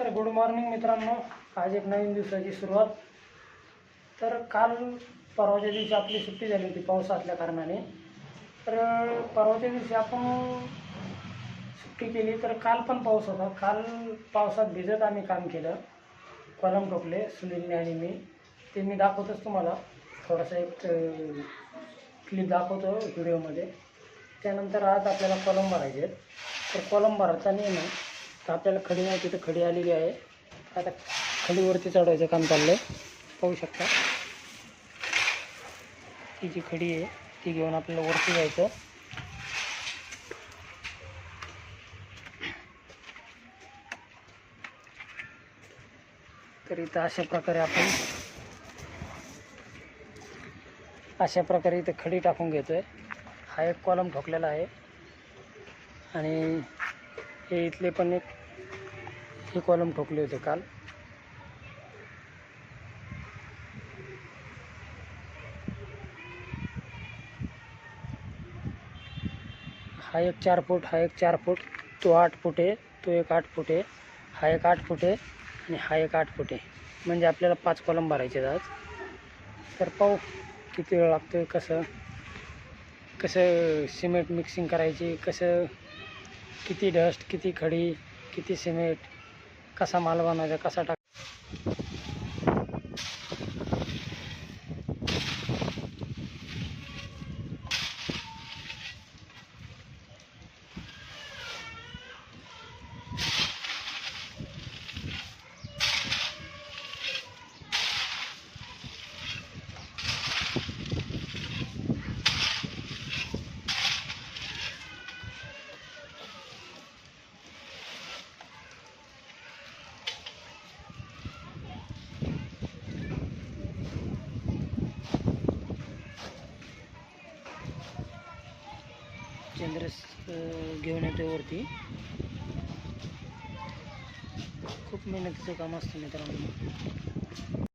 तर good morning मित्रांनो. आज एक नवीन दिवसाची सुरुवात. तर काल परवाच्या दिवशी आपली सुट्टी झाली होती पाऊस असल्या कारणाने. तर परवाच्या दिवशी आपण सुट्टी केली. तर काल पण पाऊस होता. काल पावसात भिजत आम्ही काम केलं. कॉलम ठोकले सुनीलने आणि मी. ते मी दाखवतोच तुम्हाला. थोडासा एक क्लिप दाखवतो व्हिडिओमध्ये. त्यानंतर आज आपल्याला कॉलम भरायचे आहेत. तर कॉलम भरायचा नियम आहे तर आपल्याला खडी नाही तिथं खडी आलेली आहे. आता खडीवरती चढवायचं काम चाललं आहे पाहू शकता. ती जी खडी आहे ती घेऊन आपल्याला वरती जायचं. तर इथं अशा प्रकारे आपण अशा प्रकारे इथं खडी टाकून घेतोय. हा एक कॉलम ठोकलेला आहे. आणि हे इथले पण एक हे कॉलम ठोकले होते काल. हा एक चार फूट हा एक चार फूट तो आठ फूट आहे तो एक आठ फूट आहे हा एक आठ फूट आहे आणि हा एक आठ फूट. आहे म्हणजे आपल्याला पाच कॉलम भरायचे आहेत आज. तर पाहू किती वेळ लागतो आहे कसं कसं सिमेंट मिक्सिंग करायची कसं किती डस्ट किती खडी किती सिमेंट कसा माल बनवायचा कसा टाक चंद्र घेऊन येतो वरती. खूप मेहनतीचं काम असतं मित्रांनो.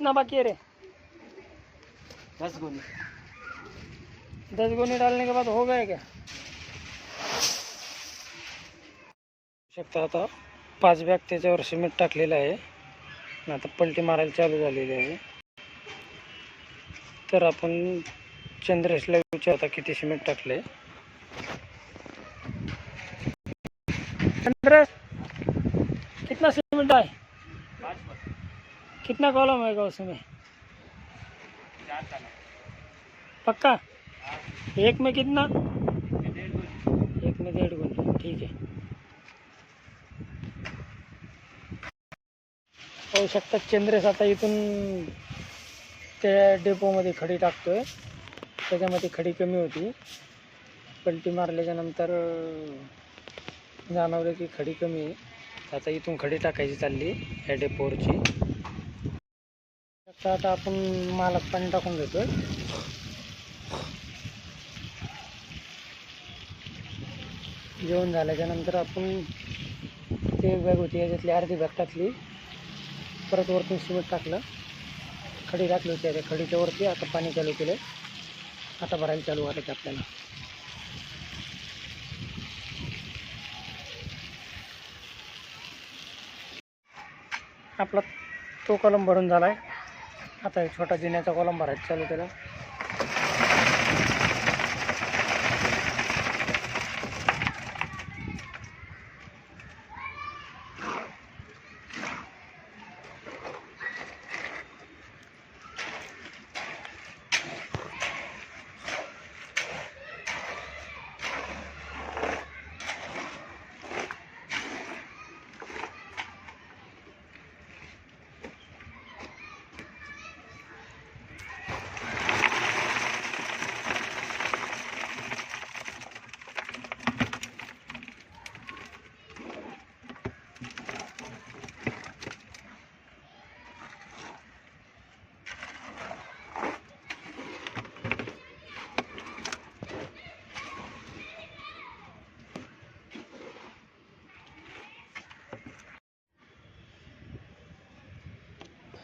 कितना बाकी है रे। दस गोली दस गोनी डालने के बाद हो गए क्या? शकता आता पाच बॅग त्याच्यावर सिमेंट टाकलेलं आहे. आता पलटी मारायला चालू झालेली आहे. तर आपण चंद्रेशला विचारता किती सिमेंट टाकले. चंद्रेश कितना सीमेंट है कितना कॉलम होगा उसमें? पक्का? एक में कितना? एक में डेढ़ गुना ठीक आहे पाहू हो शकतात चंद्रेश आता इथून त्या डेपोमध्ये खडी टाकतोय त्याच्यामध्ये खडी कमी होती पलटी मारल्याच्या नंतर जाणवलं की खडी कमी आहे आता इथून खडी टाकायची चालली ह्या डेपोवरची तर आता आपण मालात पाणी टाकून घेतोय. जेवण झाल्याच्यानंतर आपण ते बॅग होती याच्यातली अर्धी बॅग टाकली. परत वरतून सिमेंट टाकलं. खडी टाकली होती त्या खडीच्या वरती आता पाणी चालू केलं आता भरायला चालू वाटत आपल्याला. आपला तो कलम भरून झाला आहे आता एक छोटा जिन्याचा कॉलम भरायचा चालू केला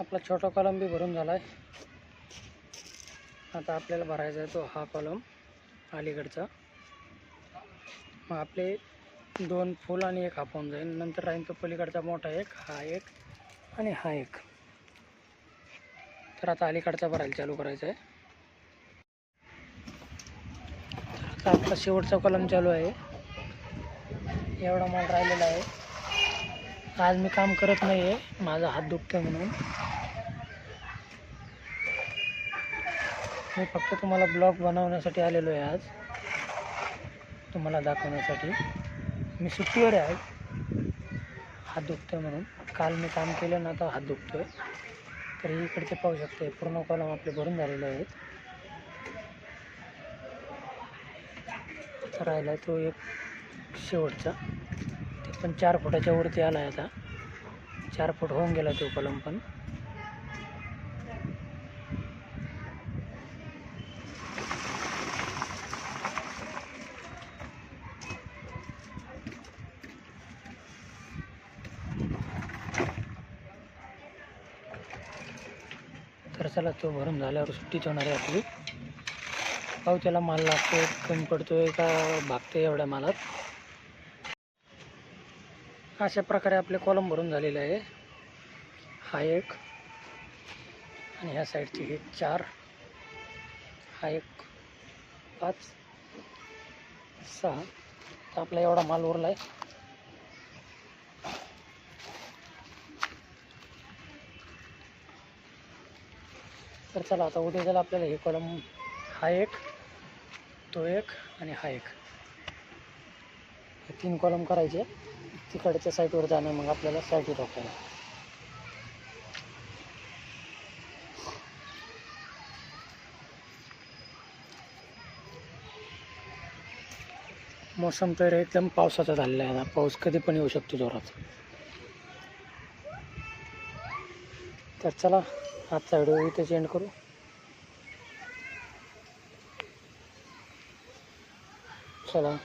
आपला छोटा कॉलम बी भरून झाला आहे आता आपल्याला भरायचा आहे तो हा कॉलम अलीकडचा. मग आपले दोन फुल आणि एक हाफ होऊन जाईल. नंतर राहीन तो पलीकडचा मोठा एक हा एक आणि हा एक. तर आता अलीकडचा भरायला चालू करायचा आहे. तर आता आपला शेवटचा कॉलम चालू आहे. एवढा माल राहिलेला आहे. आज मी काम करत नाही आहे माझा हात दुखतो म्हणून. मी फक्त तुम्हाला ब्लॉग बनवण्यासाठी आलेलो आहे आज. तुम्हाला दाखवण्यासाठी. मी सुट्टीवर आहे. आज हात दुखतोय म्हणून. काल मी काम केलं ना आता हात दुखतोय. तर इकडचे पाहू शकते पूर्ण कॉलम आपले भरून झालेले आहेत. राहिला आहे तो एक शेवटचा. ते पण चार फुटाच्या वरती आला आहे आता. चार फूट होऊन गेला तो कलम पण. तर चला तो भरून झाल्यावर सुट्टीच होणार आहे आपली. पाहू त्याला माल लागतो कमी पडतोय का भागतोय एवढ्या मालात. अशा प्रकारे आपले कॉलम भरून झालेले आहे. हा एक आणि ह्या साईडचे हे चार. हा एक पाच सहा. तर आपला एवढा माल उरला आहे तर चला आता उद्या त्याला आपल्याला हे कॉलम हा एक तो एक आणि हा एक. हे तीन कॉलम करायचे. तिकडच्या साईटवर जाणं मग आपल्याला साईट रोखायला मोसम तर एकदम पावसाचा झालेला आहे ना पाऊस कधी पण येऊ शकतो जोरात. तर चला आजचा व्हिडिओ इथेच एंड करू. चला.